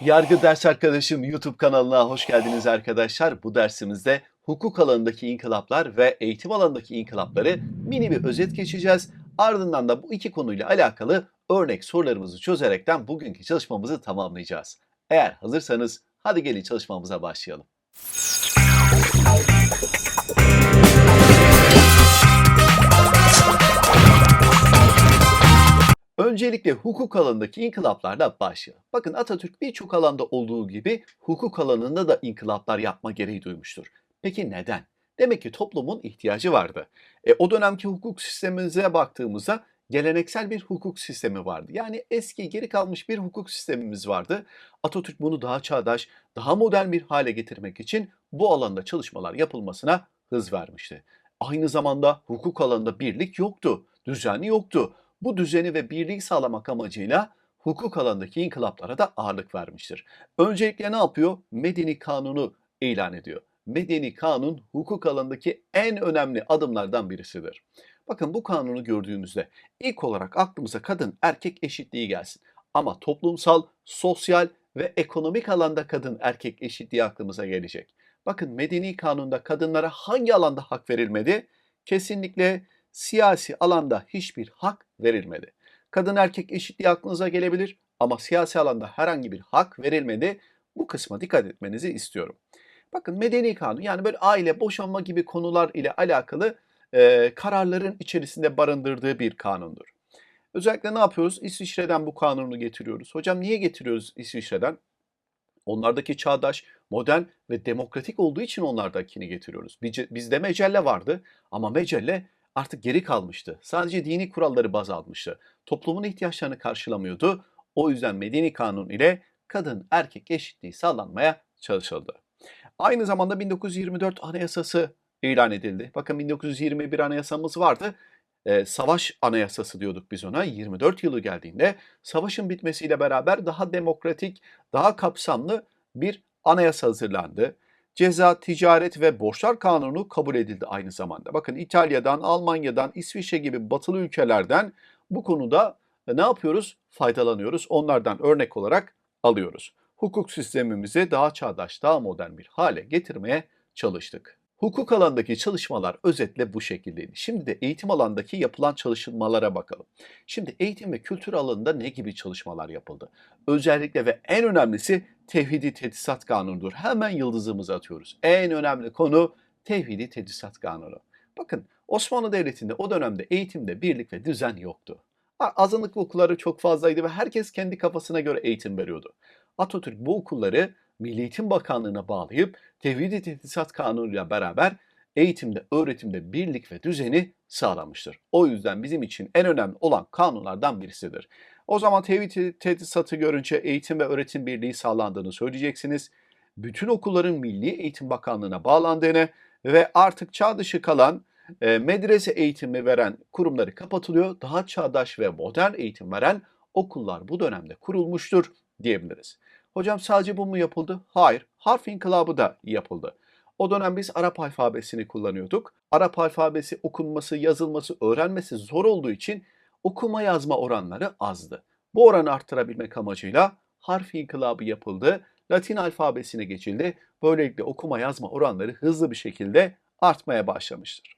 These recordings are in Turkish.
Yargı Ders Arkadaşım YouTube kanalına hoş geldiniz arkadaşlar. Bu dersimizde hukuk alanındaki inkılaplar ve eğitim alanındaki inkılapları mini bir özet geçeceğiz. Ardından da bu iki konuyla alakalı örnek sorularımızı çözerekten bugünkü çalışmamızı tamamlayacağız. Eğer hazırsanız hadi gelin çalışmamıza başlayalım. Öncelikle hukuk alanındaki inkılaplarla başlayalım. Bakın Atatürk birçok alanda olduğu gibi hukuk alanında da inkılaplar yapma gereği duymuştur. Peki neden? Demek ki toplumun ihtiyacı vardı. E, o dönemki hukuk sistemimize baktığımızda geleneksel bir hukuk sistemi vardı. Yani eski geri kalmış bir hukuk sistemimiz vardı. Atatürk bunu daha çağdaş, daha modern bir hale getirmek için bu alanda çalışmalar yapılmasına hız vermişti. Aynı zamanda hukuk alanında birlik yoktu, düzen yoktu bu düzeni ve birliği sağlamak amacıyla hukuk alanındaki inkılaplara da ağırlık vermiştir. Öncelikle ne yapıyor? Medeni kanunu ilan ediyor. Medeni kanun hukuk alanındaki en önemli adımlardan birisidir. Bakın bu kanunu gördüğümüzde ilk olarak aklımıza kadın erkek eşitliği gelsin. Ama toplumsal, sosyal ve ekonomik alanda kadın erkek eşitliği aklımıza gelecek. Bakın medeni kanunda kadınlara hangi alanda hak verilmedi? Kesinlikle siyasi alanda hiçbir hak verilmedi. Kadın erkek eşitliği aklınıza gelebilir ama siyasi alanda herhangi bir hak verilmedi. Bu kısma dikkat etmenizi istiyorum. Bakın medeni kanun yani böyle aile, boşanma gibi konular ile alakalı e, kararların içerisinde barındırdığı bir kanundur. Özellikle ne yapıyoruz? İsviçre'den bu kanunu getiriyoruz. Hocam niye getiriyoruz İsviçre'den? Onlardaki çağdaş, modern ve demokratik olduğu için onlardakini getiriyoruz. Bizde mecelle vardı ama mecelle artık geri kalmıştı. Sadece dini kuralları baz almıştı. Toplumun ihtiyaçlarını karşılamıyordu. O yüzden medeni kanun ile kadın erkek eşitliği sağlanmaya çalışıldı. Aynı zamanda 1924 Anayasası ilan edildi. Bakın 1921 Anayasamız vardı. Ee, savaş anayasası diyorduk biz ona. 24 yılı geldiğinde savaşın bitmesiyle beraber daha demokratik, daha kapsamlı bir anayasa hazırlandı. Ceza, ticaret ve borçlar kanunu kabul edildi aynı zamanda. Bakın İtalya'dan, Almanya'dan, İsviçre gibi batılı ülkelerden bu konuda ne yapıyoruz? Faydalanıyoruz. Onlardan örnek olarak alıyoruz. Hukuk sistemimizi daha çağdaş, daha modern bir hale getirmeye çalıştık. Hukuk alandaki çalışmalar özetle bu şekildeydi. Şimdi de eğitim alandaki yapılan çalışmalara bakalım. Şimdi eğitim ve kültür alanında ne gibi çalışmalar yapıldı? Özellikle ve en önemlisi Tevhidi Tedrisat Kanunu'dur. Hemen yıldızımızı atıyoruz. En önemli konu Tevhidi Tedrisat Kanunu. Bakın Osmanlı Devleti'nde o dönemde eğitimde birlik ve düzen yoktu. Azınlık okulları çok fazlaydı ve herkes kendi kafasına göre eğitim veriyordu. Atatürk bu okulları Milli Eğitim Bakanlığı'na bağlayıp Tevhid-i Tedrisat Kanunu'yla beraber eğitimde, öğretimde birlik ve düzeni sağlamıştır. O yüzden bizim için en önemli olan kanunlardan birisidir. O zaman tevhid tedrisatı görünce eğitim ve öğretim birliği sağlandığını söyleyeceksiniz. Bütün okulların Milli Eğitim Bakanlığı'na bağlandığını ve artık çağ dışı kalan e, medrese eğitimi veren kurumları kapatılıyor. Daha çağdaş ve modern eğitim veren okullar bu dönemde kurulmuştur diyebiliriz. Hocam sadece bu mu yapıldı? Hayır. Harf inkılabı da yapıldı. O dönem biz Arap alfabesini kullanıyorduk. Arap alfabesi okunması, yazılması, öğrenmesi zor olduğu için okuma yazma oranları azdı. Bu oranı arttırabilmek amacıyla harf inkılabı yapıldı. Latin alfabesine geçildi. Böylelikle okuma yazma oranları hızlı bir şekilde artmaya başlamıştır.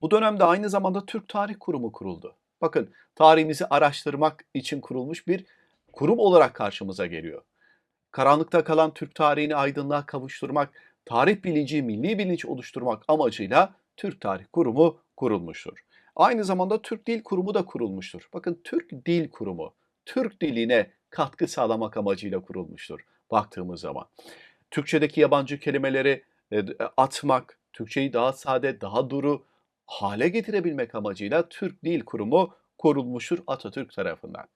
Bu dönemde aynı zamanda Türk Tarih Kurumu kuruldu. Bakın tarihimizi araştırmak için kurulmuş bir kurum olarak karşımıza geliyor. Karanlıkta kalan Türk tarihini aydınlığa kavuşturmak, tarih bilinci, milli bilinç oluşturmak amacıyla Türk Tarih Kurumu kurulmuştur. Aynı zamanda Türk Dil Kurumu da kurulmuştur. Bakın Türk Dil Kurumu, Türk diline katkı sağlamak amacıyla kurulmuştur baktığımız zaman. Türkçedeki yabancı kelimeleri e, atmak, Türkçeyi daha sade, daha duru hale getirebilmek amacıyla Türk Dil Kurumu kurulmuştur Atatürk tarafından.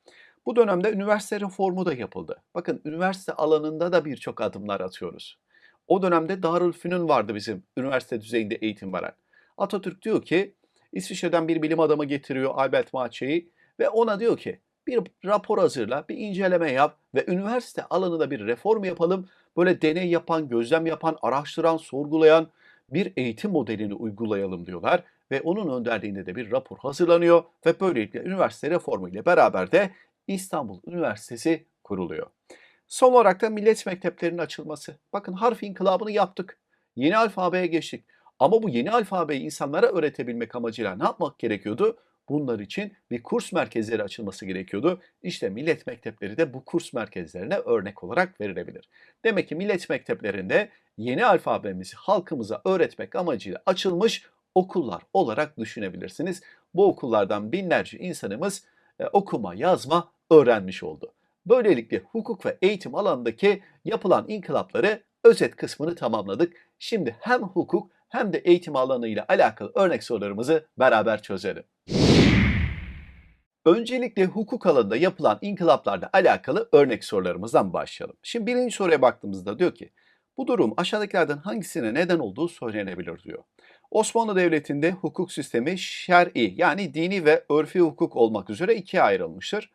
Bu dönemde üniversite reformu da yapıldı. Bakın üniversite alanında da birçok adımlar atıyoruz. O dönemde Darülfünun vardı bizim üniversite düzeyinde eğitim veren. Atatürk diyor ki İsviçre'den bir bilim adamı getiriyor Albert Maçe'yi ve ona diyor ki bir rapor hazırla, bir inceleme yap ve üniversite alanında bir reform yapalım. Böyle deney yapan, gözlem yapan, araştıran, sorgulayan bir eğitim modelini uygulayalım diyorlar ve onun önderliğinde de bir rapor hazırlanıyor ve böylelikle üniversite reformu ile beraber de İstanbul Üniversitesi kuruluyor. Son olarak da millet mekteplerinin açılması. Bakın harf inkılabını yaptık. Yeni alfabeye geçtik. Ama bu yeni alfabeyi insanlara öğretebilmek amacıyla ne yapmak gerekiyordu? Bunlar için bir kurs merkezleri açılması gerekiyordu. İşte millet mektepleri de bu kurs merkezlerine örnek olarak verilebilir. Demek ki millet mekteplerinde yeni alfabemizi halkımıza öğretmek amacıyla açılmış okullar olarak düşünebilirsiniz. Bu okullardan binlerce insanımız e, okuma, yazma öğrenmiş oldu. Böylelikle hukuk ve eğitim alanındaki yapılan inkılapları özet kısmını tamamladık. Şimdi hem hukuk hem de eğitim alanıyla alakalı örnek sorularımızı beraber çözelim. Öncelikle hukuk alanında yapılan inkılaplarla alakalı örnek sorularımızdan başlayalım. Şimdi birinci soruya baktığımızda diyor ki, bu durum aşağıdakilerden hangisine neden olduğu söylenebilir diyor. Osmanlı Devleti'nde hukuk sistemi şer'i yani dini ve örfi hukuk olmak üzere ikiye ayrılmıştır.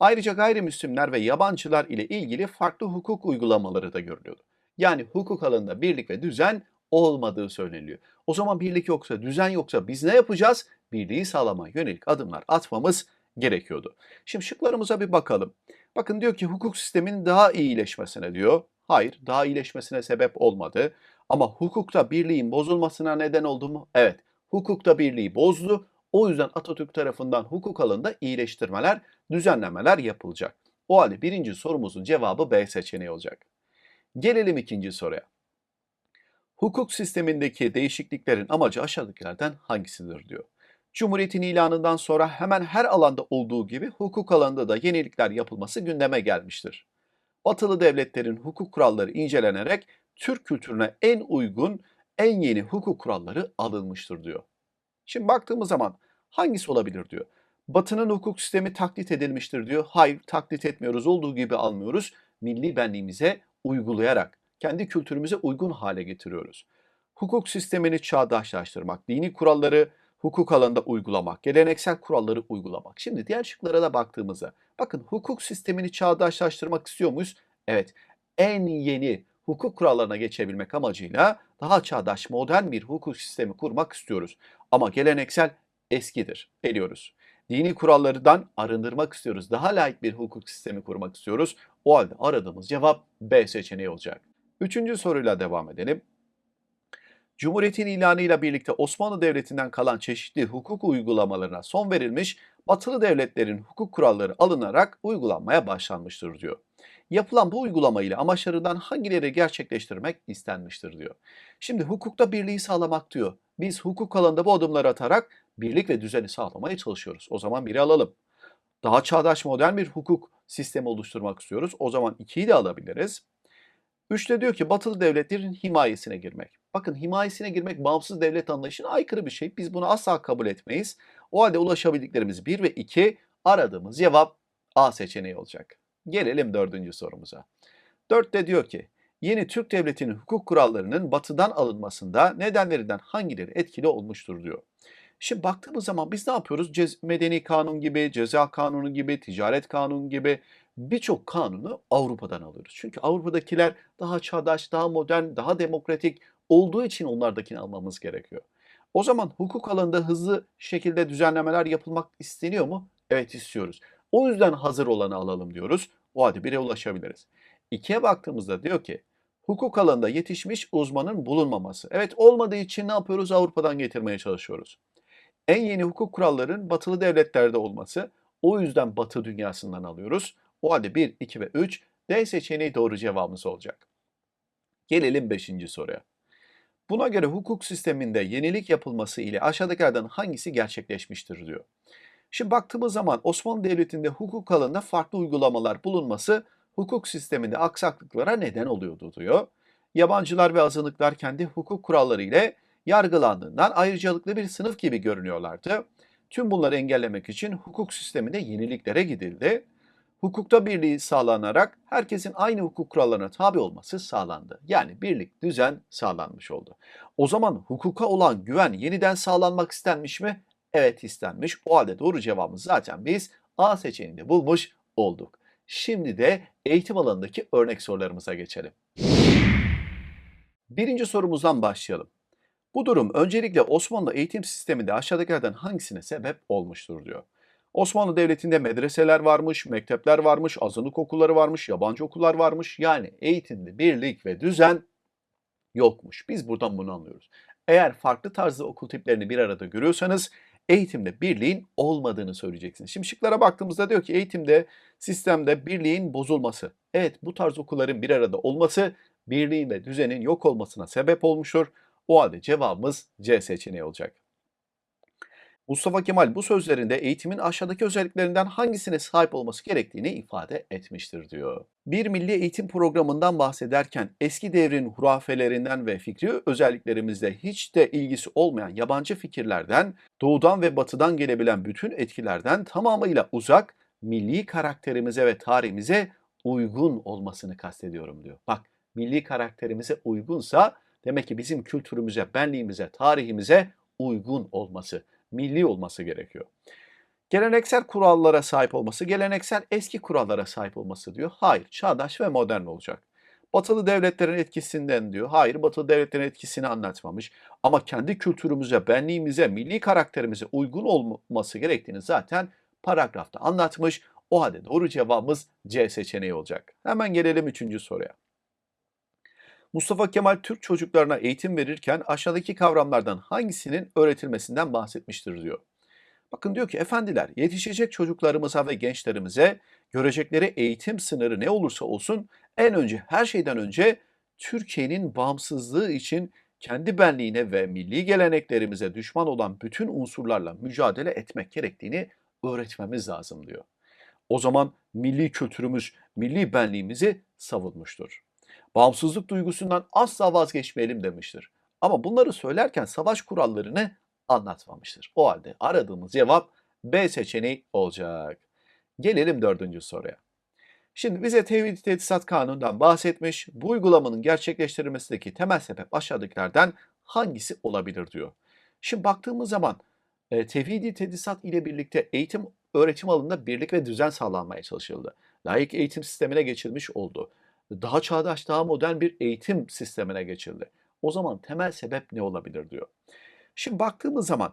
Ayrıca gayrimüslimler ve yabancılar ile ilgili farklı hukuk uygulamaları da görülüyordu. Yani hukuk alanında birlik ve düzen olmadığı söyleniliyor. O zaman birlik yoksa, düzen yoksa biz ne yapacağız? Birliği sağlamaya yönelik adımlar atmamız gerekiyordu. Şimdi şıklarımıza bir bakalım. Bakın diyor ki hukuk sisteminin daha iyileşmesine diyor. Hayır, daha iyileşmesine sebep olmadı. Ama hukukta birliğin bozulmasına neden oldu mu? Evet, hukukta birliği bozdu. O yüzden Atatürk tarafından hukuk alanında iyileştirmeler, düzenlemeler yapılacak. O halde birinci sorumuzun cevabı B seçeneği olacak. Gelelim ikinci soruya. Hukuk sistemindeki değişikliklerin amacı aşağıdakilerden hangisidir diyor. Cumhuriyetin ilanından sonra hemen her alanda olduğu gibi hukuk alanında da yenilikler yapılması gündeme gelmiştir. Batılı devletlerin hukuk kuralları incelenerek Türk kültürüne en uygun, en yeni hukuk kuralları alınmıştır diyor. Şimdi baktığımız zaman hangisi olabilir diyor. Batı'nın hukuk sistemi taklit edilmiştir diyor. Hayır taklit etmiyoruz, olduğu gibi almıyoruz. Milli benliğimize uygulayarak, kendi kültürümüze uygun hale getiriyoruz. Hukuk sistemini çağdaşlaştırmak, dini kuralları hukuk alanında uygulamak, geleneksel kuralları uygulamak. Şimdi diğer şıklara da baktığımızda, bakın hukuk sistemini çağdaşlaştırmak istiyor muyuz? Evet, en yeni hukuk kurallarına geçebilmek amacıyla daha çağdaş, modern bir hukuk sistemi kurmak istiyoruz. Ama geleneksel eskidir, eliyoruz. Dini kurallardan arındırmak istiyoruz. Daha layık bir hukuk sistemi kurmak istiyoruz. O halde aradığımız cevap B seçeneği olacak. Üçüncü soruyla devam edelim. Cumhuriyetin ilanıyla birlikte Osmanlı Devleti'nden kalan çeşitli hukuk uygulamalarına son verilmiş, batılı devletlerin hukuk kuralları alınarak uygulanmaya başlanmıştır diyor. Yapılan bu uygulama ile amaçlarından hangileri gerçekleştirmek istenmiştir diyor. Şimdi hukukta birliği sağlamak diyor. Biz hukuk alanında bu adımları atarak birlik ve düzeni sağlamaya çalışıyoruz. O zaman biri alalım. Daha çağdaş modern bir hukuk sistemi oluşturmak istiyoruz. O zaman ikiyi de alabiliriz. Üçte diyor ki batılı devletlerin himayesine girmek. Bakın himayesine girmek bağımsız devlet anlayışına aykırı bir şey. Biz bunu asla kabul etmeyiz. O halde ulaşabildiklerimiz 1 ve 2 aradığımız cevap A seçeneği olacak. Gelelim dördüncü sorumuza. Dörtte diyor ki yeni Türk Devleti'nin hukuk kurallarının batıdan alınmasında nedenlerinden hangileri etkili olmuştur diyor. Şimdi baktığımız zaman biz ne yapıyoruz? Cez- Medeni kanun gibi, ceza kanunu gibi, ticaret kanunu gibi birçok kanunu Avrupa'dan alıyoruz. Çünkü Avrupa'dakiler daha çağdaş, daha modern, daha demokratik olduğu için onlardakini almamız gerekiyor. O zaman hukuk alanında hızlı şekilde düzenlemeler yapılmak isteniyor mu? Evet istiyoruz. O yüzden hazır olanı alalım diyoruz. O halde bire ulaşabiliriz. İkiye baktığımızda diyor ki hukuk alanında yetişmiş uzmanın bulunmaması. Evet olmadığı için ne yapıyoruz? Avrupa'dan getirmeye çalışıyoruz. En yeni hukuk kurallarının batılı devletlerde olması. O yüzden batı dünyasından alıyoruz. O halde 1, 2 ve 3 D seçeneği doğru cevabımız olacak. Gelelim 5. soruya. Buna göre hukuk sisteminde yenilik yapılması ile aşağıdakilerden hangisi gerçekleşmiştir diyor. Şimdi baktığımız zaman Osmanlı Devleti'nde hukuk alanında farklı uygulamalar bulunması hukuk sisteminde aksaklıklara neden oluyordu diyor. Yabancılar ve azınlıklar kendi hukuk kuralları ile yargılandığından ayrıcalıklı bir sınıf gibi görünüyorlardı. Tüm bunları engellemek için hukuk sisteminde yeniliklere gidildi. Hukukta birliği sağlanarak herkesin aynı hukuk kurallarına tabi olması sağlandı. Yani birlik, düzen sağlanmış oldu. O zaman hukuka olan güven yeniden sağlanmak istenmiş mi? Evet istenmiş. O halde doğru cevabımız zaten biz A seçeneğinde bulmuş olduk. Şimdi de eğitim alanındaki örnek sorularımıza geçelim. Birinci sorumuzdan başlayalım. Bu durum öncelikle Osmanlı eğitim sisteminde aşağıdakilerden hangisine sebep olmuştur diyor. Osmanlı Devleti'nde medreseler varmış, mektepler varmış, azınlık okulları varmış, yabancı okullar varmış. Yani eğitimde birlik ve düzen yokmuş. Biz buradan bunu anlıyoruz. Eğer farklı tarzda okul tiplerini bir arada görüyorsanız eğitimde birliğin olmadığını söyleyeceksiniz. Şimdi şıklara baktığımızda diyor ki eğitimde, sistemde birliğin bozulması. Evet bu tarz okulların bir arada olması birliğin ve düzenin yok olmasına sebep olmuştur. O halde cevabımız C seçeneği olacak. Mustafa Kemal bu sözlerinde eğitimin aşağıdaki özelliklerinden hangisine sahip olması gerektiğini ifade etmiştir diyor. Bir milli eğitim programından bahsederken eski devrin hurafelerinden ve fikri özelliklerimizle hiç de ilgisi olmayan yabancı fikirlerden, doğudan ve batıdan gelebilen bütün etkilerden tamamıyla uzak, milli karakterimize ve tarihimize uygun olmasını kastediyorum diyor. Bak milli karakterimize uygunsa demek ki bizim kültürümüze, benliğimize, tarihimize uygun olması milli olması gerekiyor. Geleneksel kurallara sahip olması, geleneksel eski kurallara sahip olması diyor. Hayır, çağdaş ve modern olacak. Batılı devletlerin etkisinden diyor. Hayır, Batılı devletlerin etkisini anlatmamış. Ama kendi kültürümüze, benliğimize, milli karakterimize uygun olması gerektiğini zaten paragrafta anlatmış. O halde doğru cevabımız C seçeneği olacak. Hemen gelelim üçüncü soruya. Mustafa Kemal Türk çocuklarına eğitim verirken aşağıdaki kavramlardan hangisinin öğretilmesinden bahsetmiştir diyor. Bakın diyor ki efendiler yetişecek çocuklarımıza ve gençlerimize görecekleri eğitim sınırı ne olursa olsun en önce her şeyden önce Türkiye'nin bağımsızlığı için kendi benliğine ve milli geleneklerimize düşman olan bütün unsurlarla mücadele etmek gerektiğini öğretmemiz lazım diyor. O zaman milli kültürümüz, milli benliğimizi savunmuştur. Bağımsızlık duygusundan asla vazgeçmeyelim demiştir. Ama bunları söylerken savaş kurallarını anlatmamıştır. O halde aradığımız cevap B seçeneği olacak. Gelelim dördüncü soruya. Şimdi bize Tevhid Tedisat Kanunu'ndan bahsetmiş. Bu uygulamanın gerçekleştirilmesindeki temel sebep aşağıdakilerden hangisi olabilir diyor. Şimdi baktığımız zaman e, Tevhidi Tedisat ile birlikte eğitim öğretim alanında birlik ve düzen sağlanmaya çalışıldı. Layık eğitim sistemine geçilmiş oldu daha çağdaş, daha modern bir eğitim sistemine geçildi. O zaman temel sebep ne olabilir diyor. Şimdi baktığımız zaman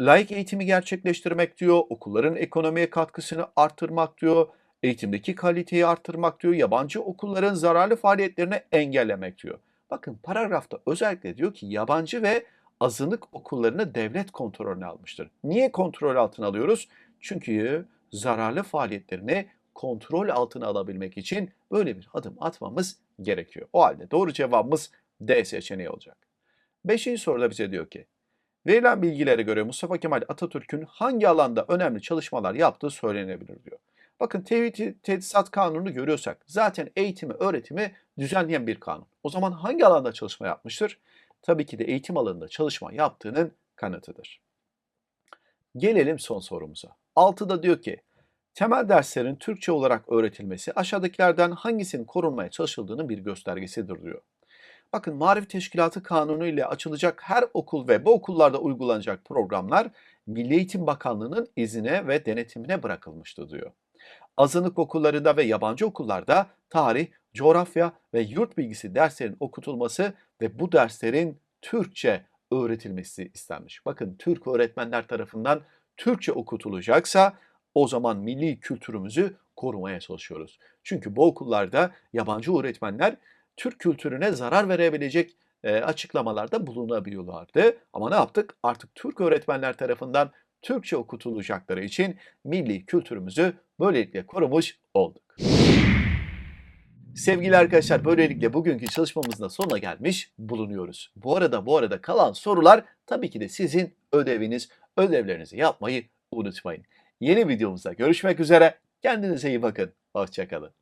layık eğitimi gerçekleştirmek diyor, okulların ekonomiye katkısını arttırmak diyor, eğitimdeki kaliteyi arttırmak diyor, yabancı okulların zararlı faaliyetlerini engellemek diyor. Bakın paragrafta özellikle diyor ki yabancı ve azınlık okullarını devlet kontrolüne almıştır. Niye kontrol altına alıyoruz? Çünkü zararlı faaliyetlerini kontrol altına alabilmek için böyle bir adım atmamız gerekiyor. O halde doğru cevabımız D seçeneği olacak. Beşinci soruda bize diyor ki, verilen bilgilere göre Mustafa Kemal Atatürk'ün hangi alanda önemli çalışmalar yaptığı söylenebilir diyor. Bakın Tevhid Tedisat Kanunu görüyorsak zaten eğitimi, öğretimi düzenleyen bir kanun. O zaman hangi alanda çalışma yapmıştır? Tabii ki de eğitim alanında çalışma yaptığının kanıtıdır. Gelelim son sorumuza. 6'da diyor ki Temel derslerin Türkçe olarak öğretilmesi aşağıdakilerden hangisinin korunmaya çalışıldığının bir göstergesidir diyor. Bakın Marif Teşkilatı Kanunu ile açılacak her okul ve bu okullarda uygulanacak programlar Milli Eğitim Bakanlığı'nın izine ve denetimine bırakılmıştı diyor. Azınlık okullarında ve yabancı okullarda tarih, coğrafya ve yurt bilgisi derslerin okutulması ve bu derslerin Türkçe öğretilmesi istenmiş. Bakın Türk öğretmenler tarafından Türkçe okutulacaksa o zaman milli kültürümüzü korumaya çalışıyoruz. Çünkü bu okullarda yabancı öğretmenler Türk kültürüne zarar verebilecek e, açıklamalarda bulunabiliyorlardı. Ama ne yaptık? Artık Türk öğretmenler tarafından Türkçe okutulacakları için milli kültürümüzü böylelikle korumuş olduk. Sevgili arkadaşlar böylelikle bugünkü çalışmamızın da sonuna gelmiş bulunuyoruz. Bu arada bu arada kalan sorular tabii ki de sizin ödeviniz. Ödevlerinizi yapmayı unutmayın. Yeni videomuzda görüşmek üzere. Kendinize iyi bakın. Hoşçakalın.